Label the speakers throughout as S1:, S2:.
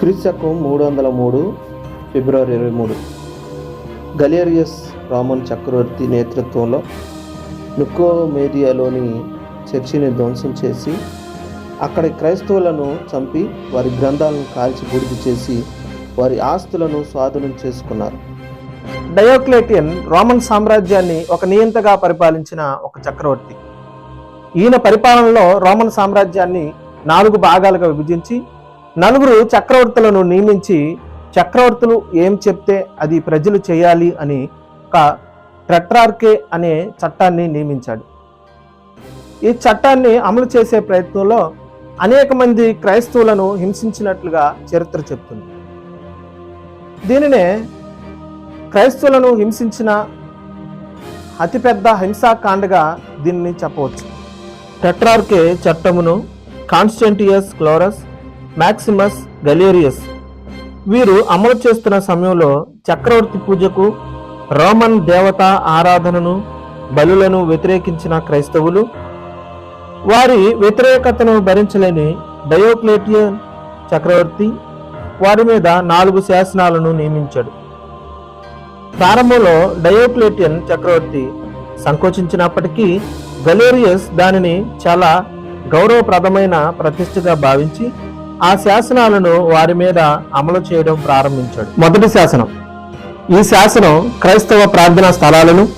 S1: క్రీస్తకం మూడు వందల మూడు ఫిబ్రవరి ఇరవై మూడు గలేరియస్ రామన్ చక్రవర్తి నేతృత్వంలో నుకోమేరియాలోని చర్చిని ధ్వంసం చేసి అక్కడి క్రైస్తవులను చంపి వారి గ్రంథాలను కాల్చి బుడిది చేసి వారి ఆస్తులను స్వాధీనం చేసుకున్నారు.
S2: డయోక్లేటియన్ రోమన్ సామ్రాజ్యాన్ని ఒక నియంతగా పరిపాలించిన ఒక చక్రవర్తి. ఈయన పరిపాలనలో రోమన్ సామ్రాజ్యాన్ని నాలుగు భాగాలుగా విభజించి నలుగురు చక్రవర్తులను నియమించి చక్రవర్తులు ఏం చెప్తే అది ప్రజలు చేయాలి అని ఒక ట్రెట్రార్కే అనే చట్టాన్ని నియమించాడు. ఈ చట్టాన్ని అమలు చేసే ప్రయత్నంలో అనేక మంది క్రైస్తవులను హింసించినట్లుగా చరిత్ర చెప్తుంది. దీనినే క్రైస్తవులను హింసించిన అతిపెద్ద హింసాకాండగా దీన్ని చెప్పవచ్చు. టెట్రార్కే చట్టమును కాన్స్టెంటియస్ క్లోరస్ మ్యాక్సిమస్ గలేరియస్. వీరు అమలు చేస్తున్న సమయంలో చక్రవర్తి పూజకు రోమన్ దేవత ఆరాధనను బలులను వ్యతిరేకించిన క్రైస్తవులు వారి వ్యతిరేకతను భరించలేని డయోక్లేటియన్ చక్రవర్తి వారి మీద నాలుగు శాసనాలను నియమించాడు. ప్రారంభంలో డయోక్లేటియన్ చక్రవర్తి సంకోచించినప్పటికీ గలేరియస్ దానిని చాలా గౌరవప్రదమైన ప్రతిష్టగా భావించి ఆ శాసనాలను వారి మీద అమలు చేయడం ప్రారంభించాడు. మొదటి శాసనం. ఈ శాసనం క్రైస్తవ ప్రార్థనా స్థలాలను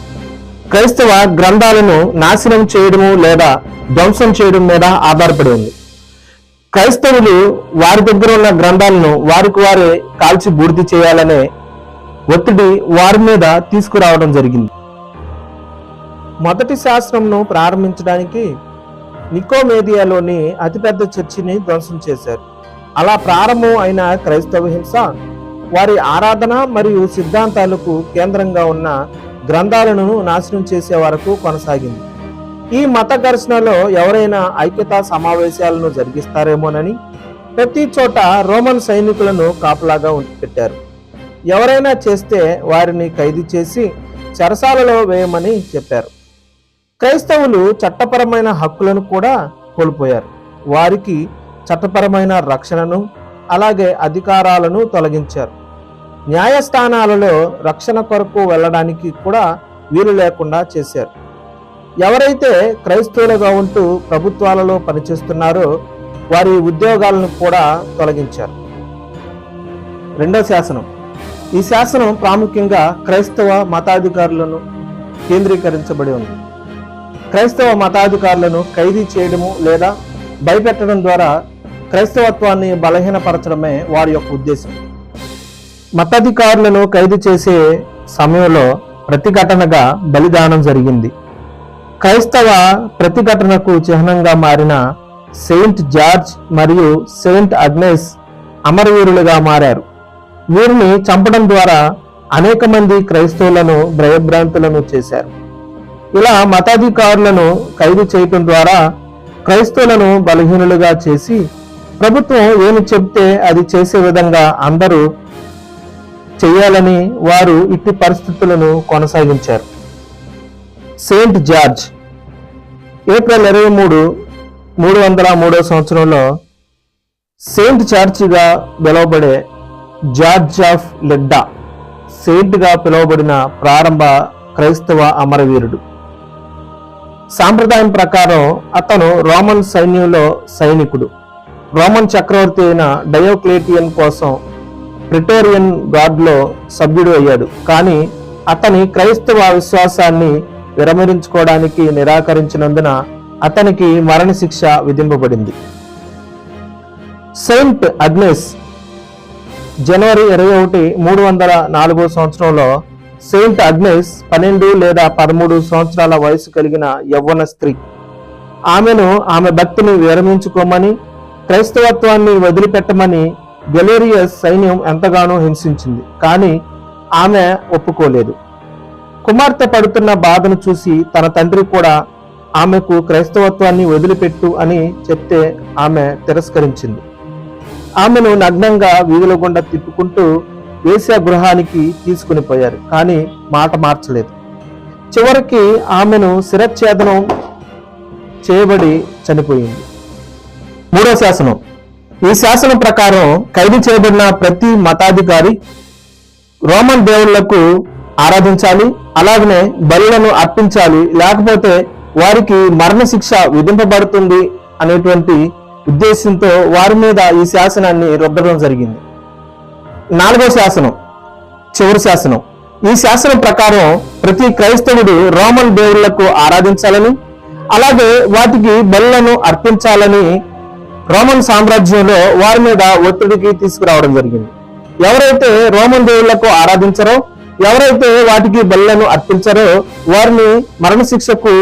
S2: క్రైస్తవ గ్రంథాలను నాశనం చేయడము లేదా ధ్వంసం చేయడం మీద ఆధారపడి ఉంది. క్రైస్తవులు వారి దగ్గర ఉన్న గ్రంథాలను వారికి వారే కాల్చి బూర్తి చేయాలనే ఒత్తిడి వారి మీద తీసుకురావడం జరిగింది. మొదటి శాస్త్రంను ప్రారంభించడానికి నికోమేదియాలోని అతిపెద్ద చర్చిని ధ్వంసం చేశారు. అలా ప్రారంభం అయిన క్రైస్తవ హింస వారి ఆరాధన మరియు సిద్ధాంతాలకు కేంద్రంగా ఉన్న గ్రంథాలను నాశనం చేసే వరకు కొనసాగింది. ఈ మత ఘర్షణలో ఎవరైనా ఐక్యతా సమావేశాలను జరిగిస్తారేమోనని ప్రతి చోట రోమన్ సైనికులను కాపలాగా పెట్టారు ఎవరైనా చేస్తే వారిని ఖైదు చేసి చెరసాలలో వేయమని చెప్పారు. క్రైస్తవులు చట్టపరమైన హక్కులను కూడా కోల్పోయారు. వారికి చట్టపరమైన రక్షణను అలాగే అధికారాలను తొలగించారు. న్యాయస్థానాలలో రక్షణ కొరకు వెళ్ళడానికి కూడా వీలు లేకుండా చేశారు. ఎవరైతే క్రైస్తవులుగా ఉంటూ ప్రభుత్వాలలో పనిచేస్తున్నారో వారి ఉద్యోగాలను కూడా తొలగించారు. రెండో శాసనం. ఈ శాసనం ప్రాముఖ్యంగా క్రైస్తవ మతాధికారులను కేంద్రీకరించబడి ఉంది. క్రైస్తవ మతాధికారులను ఖైదీ చేయడము లేదా భయపెట్టడం ద్వారా క్రైస్తవత్వాన్ని బలహీనపరచడమే వారి యొక్క ఉద్దేశం. మతాధికారులను ఖైదు చేసే సమయంలో ప్రతిఘటనగా బలిదానం జరిగింది. క్రైస్తవ ప్రతిఘటనకు చిహ్నంగా మారిన సెయింట్ జార్జ్ మరియు సెయింట్ అగ్నెస్ అమరవీరులుగా మారారు. వీరిని చంపడం ద్వారా అనేక మంది క్రైస్తవులను భయభ్రాంతులను చేశారు. ఇలా మతాధికారులను ఖైదు చేయటం ద్వారా క్రైస్తవులను బలహీనులుగా చేసి ప్రభుత్వం ఏమి చెప్తే అది చేసే విధంగా అందరూ చేయాలని వారు ఇట్టి పరిస్థితులను కొనసాగించారు. సెయింట్ జార్జ్ ఏప్రిల్ ఇరవై మూడు మూడు వందల మూడో సంవత్సరంలో సెయింట్ చార్చిగా పిలువబడే జార్జ్ ఆఫ్ లెడ్డా సెయింట్గా పిలువబడిన ప్రారంభ క్రైస్తవ అమరవీరుడు. సాంప్రదాయం ప్రకారం అతను రోమన్ సైన్యంలో సైనికుడు. రోమన్ చక్రవర్తి అయిన డయోక్లేటియన్ కోసం ప్రిటోరియన్ గార్డ్లో సభ్యుడు అయ్యాడు. కానీ అతని క్రైస్తవ విశ్వాసాన్ని విరమరించుకోవడానికి నిరాకరించినందున అతనికి మరణశిక్ష విధింపబడింది. సెయింట్ అగ్నెస్ జనవరి ఇరవై ఒకటి మూడు వందల నాలుగో సంవత్సరంలో సెయింట్ అగ్నెస్ పన్నెండు లేదా పదమూడు సంవత్సరాల వయసు కలిగిన యవ్వన స్త్రీ. ఆమెను ఆమె భక్తిని విరమించుకోమని క్రైస్తవత్వాన్ని వదిలిపెట్టమని గెలేరియస్ సైన్యం ఎంతగానో హింసించింది కానీ ఆమె ఒప్పుకోలేదు. కుమార్తె పడుతున్న బాధను చూసి తన తండ్రి కూడా ఆమెకు క్రైస్తవత్వాన్ని వదిలిపెట్టు అని చెప్తే ఆమె తిరస్కరించింది. ఆమెను నగ్నంగా వీధుల గుండా తిప్పుకుంటూ వేశ్యా గృహానికి తీసుకుని పోయారు కానీ మాట మార్చలేదు. చివరికి ఆమెను శిరచ్ఛేదనం చేయబడి చనిపోయింది. మూడో శాసనం. ఈ శాసనం ప్రకారం ఖైదు చేయబడిన ప్రతి మతాధికారి రోమన్ దేవుళ్ళకు ఆరాధించాలి అలాగనే బలులను అర్పించాలి లేకపోతే వారికి మరణశిక్ష విధింపబడుతుంది అనేటువంటి ఉద్దేశంతో వారి మీద ఈ శాసనాన్ని రుద్దడం జరిగింది. నాలుగో శాసనం చివరి శాసనం. ఈ శాసనం ప్రకారం ప్రతి క్రైస్తవుడు రోమన్ దేవుళ్ళకు ఆరాధించాలని అలాగే వాటికి బలులను అర్పించాలని రోమన్ సామ్రాజ్యంలో వారి మీద ఒత్తిడికి తీసుకురావడం జరిగింది. ఎవరైతే రోమన్ దేవుళ్ళకు ఆరాధించరో ఎవరైతే వాటికి బలులను అర్పించరో వారిని మరణశిక్షకు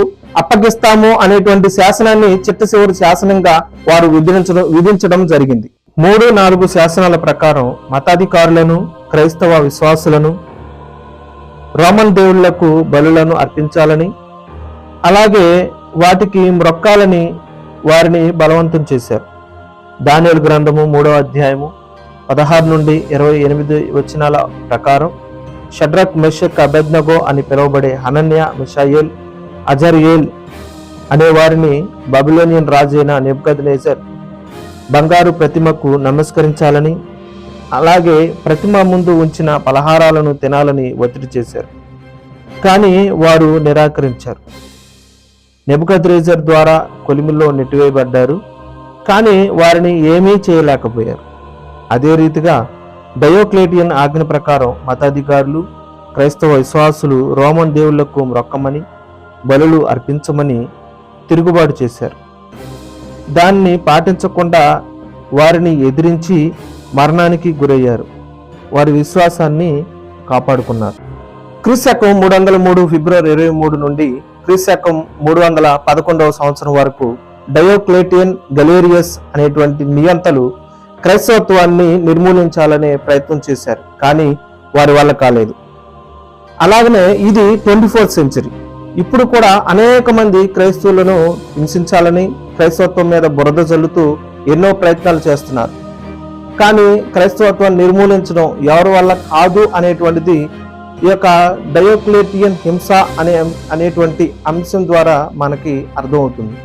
S2: అప్పగిస్తాము అనేటువంటి శాసనాన్ని చిట్టశివరి శాసనంగా వారు విధించడం విధించడం జరిగింది. మూడు నాలుగు శాసనాల ప్రకారం మతాధికారులను క్రైస్తవ విశ్వాసులను రోమన్ దేవుళ్ళకు బలులను అర్పించాలని అలాగే వాటికి మ్రొక్కాలని వారిని బలవంతం చేశారు. దానియలు గ్రంథము మూడవ అధ్యాయము పదహారు నుండి ఇరవై ఎనిమిది వచనాల ప్రకారం షడ్రక్ మెషక్ అబెద్నగో అని పిలువబడే హనన్య మిషాయేల్ అజర్యేల్ అనే వారిని బబిలోనియన్ రాజైన నెబ్కద్నేజర్ బంగారు ప్రతిమకు నమస్కరించాలని అలాగే ప్రతిమ ముందు ఉంచిన పలహారాలను తినాలని ఒత్తిడి చేశారు. కానీ వారు నిరాకరించారు. నెబుకద్రేజర్ ద్వారా కొలిమిలో నెట్టివేయబడ్డారు కానీ వారిని ఏమీ చేయలేకపోయారు. అదే రీతిగా డయోక్లేటియన్ ఆజ్ఞ ప్రకారం మతాధికారులు క్రైస్తవ విశ్వాసులు రోమన్ దేవుళ్ళకు మ్రొక్కమని బలులు అర్పించమని తిరుగుబాటు చేశారు. దాన్ని పాటించకుండా వారిని ఎదిరించి మరణానికి గురయ్యారు. వారి విశ్వాసాన్ని కాపాడుకున్నారు. క్రీశకం మూడు వందల మూడు ఫిబ్రవరి ఇరవై మూడు నుండి క్రీశకం మూడు వందల పదకొండవ సంవత్సరం వరకు డయోక్లేటియన్ గలేరియస్ అనేటువంటి నియంతలు క్రైస్తవత్వాన్ని నిర్మూలించాలనే ప్రయత్నం చేశారు కానీ వారి వల్ల కాలేదు. అలాగనే ఇది ట్వంటీ ఫోర్త్ సెంచరీ. ఇప్పుడు కూడా అనేక మంది క్రైస్తవులను హింసించాలని క్రైస్తవత్వం మీద బురద జల్లుతూ ఎన్నో ప్రయత్నాలు చేస్తున్నారు. కానీ క్రైస్తవత్వం నిర్మూలించడం ఎవరి వల్ల కాదు అనేటువంటిది ఈ యొక్క డయోక్లేటియన్ హింస అనే అనేటువంటి అంశం ద్వారా మనకి అర్థమవుతుంది.